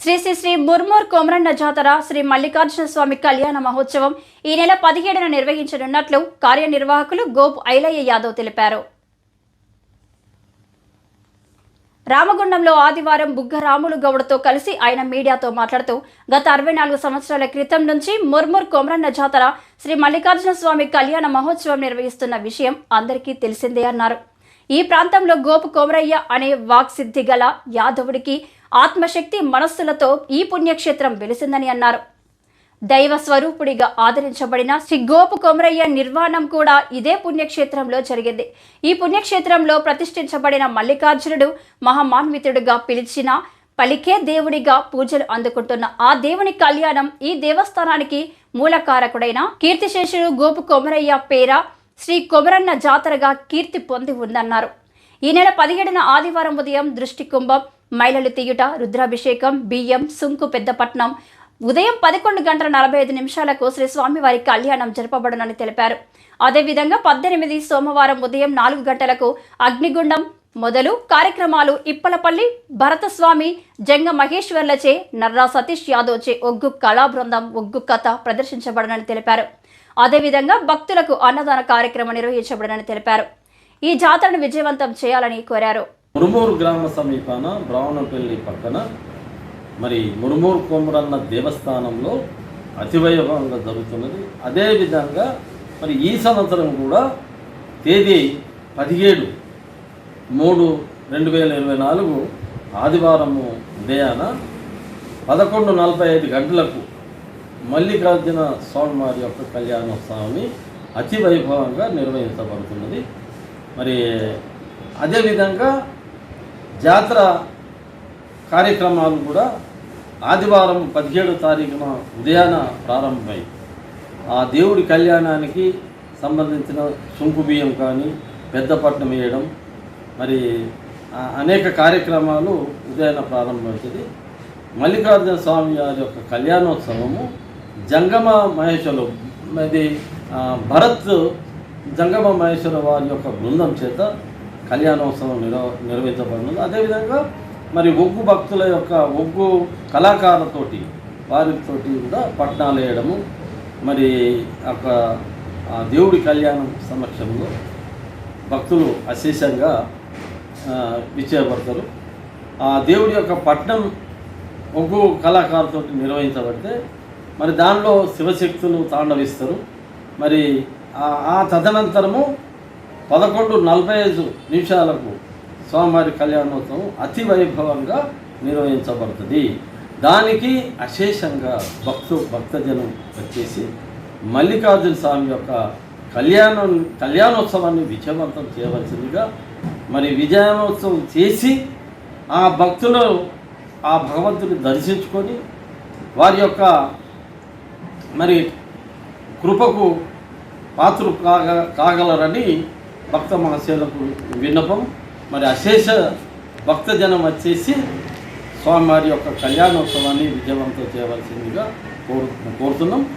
శ్రీ శ్రీ శ్రీ ముర్మూర్ కొమరన్న జాతర శ్రీ మల్లికార్జున స్వామి కళ్యాణ మహోత్సవం ఈ నెల పదిహేడున నిర్వహించనున్నట్లు కార్యనిర్వాహకులు గోప్ ఐలయ్య యాదవ్ తెలిపారు. రామగుండంలో ఆదివారం బుగ్గ రాములు గౌడతో కలిసి ఆయన మీడియాతో మాట్లాడుతూ గత అరవై నాలుగు సంవత్సరాల క్రితం నుంచి ముర్ముర్ కొమరన్న జాతర శ్రీ మల్లికార్జున స్వామి కళ్యాణ మహోత్సవం నిర్వహిస్తున్న విషయం అందరికీ తెలిసిందే అన్నారు. ఈ ప్రాంతంలో గోపు కోమరయ్య అనే వాక్సిద్ధి గల యాదవుడికి ఆత్మశక్తి మనస్సులతో ఈ పుణ్యక్షేత్రం వెలిసిందని అన్నారు. దైవ స్వరూపుడిగా ఆదరించబడిన శ్రీ గోపు కొమరయ్య నిర్వాణం కూడా ఇదే పుణ్యక్షేత్రంలో జరిగింది. ఈ పుణ్యక్షేత్రంలో ప్రతిష్ఠించబడిన మల్లికార్జునుడు మహామాన్వితుడిగా పిలిచిన పలికే దేవుడిగా పూజలు అందుకుంటున్న ఆ దేవుని కళ్యాణం ఈ దేవస్థానానికి మూలకారకుడైన కీర్తిశేషుడు గోపు కొమరయ్య పేర శ్రీ కొమరన్న జాతరగా కీర్తి పొంది ఉందన్నారు. ఈ నెల పదిహేడున ఆదివారం ఉదయం దృష్టి కుంభం మైలలు తీయుట రుద్రాభిషేకం బియ్యం సుంకు పెద్దపట్నం. ఉదయం పదకొండు గంటల నలభై ఐదు నిమిషాలకు శ్రీ స్వామివారి కళ్యాణం జరపబడునని తెలిపారు. అదేవిధంగా పద్దెనిమిది సోమవారం ఉదయం నాలుగు గంటలకు అగ్నిగుండం మొదలు కార్యక్రమాలు ఇప్పలపల్లి భరతస్వామి జంగ మహేశ్వర్లచే నర్రా సతీష్ యాదవ్చే ఒగ్గు కళా బృందం ఒగ్గు కథ ప్రదర్శించబడనని తెలిపారు. అదేవిధంగా భక్తులకు అన్నదాన కార్యక్రమం నిర్వహించబడనని తెలిపారు. ఈ జాతరను విజయవంతం చేయాలని కోరారు. మురుమూరు గ్రామ సమీపాన బ్రాహ్మణపల్లి పక్కన మరి మురుమూరు కొమరన్న దేవస్థానంలో అతివైభవంగా జరుగుతున్నది. అదేవిధంగా మరి ఈ సంవత్సరం కూడా తేదీ పదిహేడు మూడు రెండు వేల ఇరవై నాలుగు ఆదివారము ఉదయాన పదకొండు నలభై ఐదు గంటలకు మల్లికార్జున స్వామివారి యొక్క కళ్యాణోత్సవాన్ని అతి వైభవంగా నిర్వహించబడుతున్నది. మరి అదేవిధంగా జాతర కార్యక్రమాలు కూడా ఆదివారం పదిహేడో తారీఖున ఉదయాన ప్రారంభమై ఆ దేవుడి కళ్యాణానికి సంబంధించిన సుంకు బియ్యం కానీ పెద్దపట్నం వేయడం మరి అనేక కార్యక్రమాలు ఉదయాన ప్రారంభమవుతుంది. మల్లికార్జున స్వామి వారి యొక్క కళ్యాణోత్సవము జంగమ మహేశ్వరు ఇది భరత్ జంగమ మహేశ్వర వారి యొక్క బృందం చేత కళ్యాణోత్సవం నిర్వ నిర్వహించబడినది అదేవిధంగా మరి ఒగ్గు భక్తుల యొక్క ఒగ్గు కళాకారులతోటి వారితోటి కూడా పట్నాలు వేయడము మరి ఒక దేవుడి కళ్యాణం సమక్షంలో భక్తులు అశేషంగా విచ్చేయబడతారు. ఆ దేవుడి యొక్క పట్నం ఒగ్గు కళాకారులతో నిర్వహించబడితే మరి దానిలో శివశక్తులు తాండవిస్తారు. మరి ఆ తదనంతరము పదకొండు నలభై ఐదు నిమిషాలకు స్వామివారి కళ్యాణోత్సవం అతి వైభవంగా నిర్వహించబడుతుంది. దానికి అశేషంగా భక్తు భక్తజనం వచ్చేసి మల్లికార్జున స్వామి యొక్క కళ్యాణం కళ్యాణోత్సవాన్ని విజయవంతం చేయవలసిందిగా మరి విజయోత్సవం చేసి ఆ భక్తులు ఆ భగవంతుని దర్శించుకొని వారి యొక్క మరి కృపకు పాత్ర కాగ కాగలరని భక్త మహాశయులకు విన్నపం. మరి అశేష భక్తజనం వచ్చేసి స్వామివారి యొక్క కళ్యాణోత్సవాన్ని విజయవంతం చేయవలసిందిగా కోరు కోరుతున్నాం.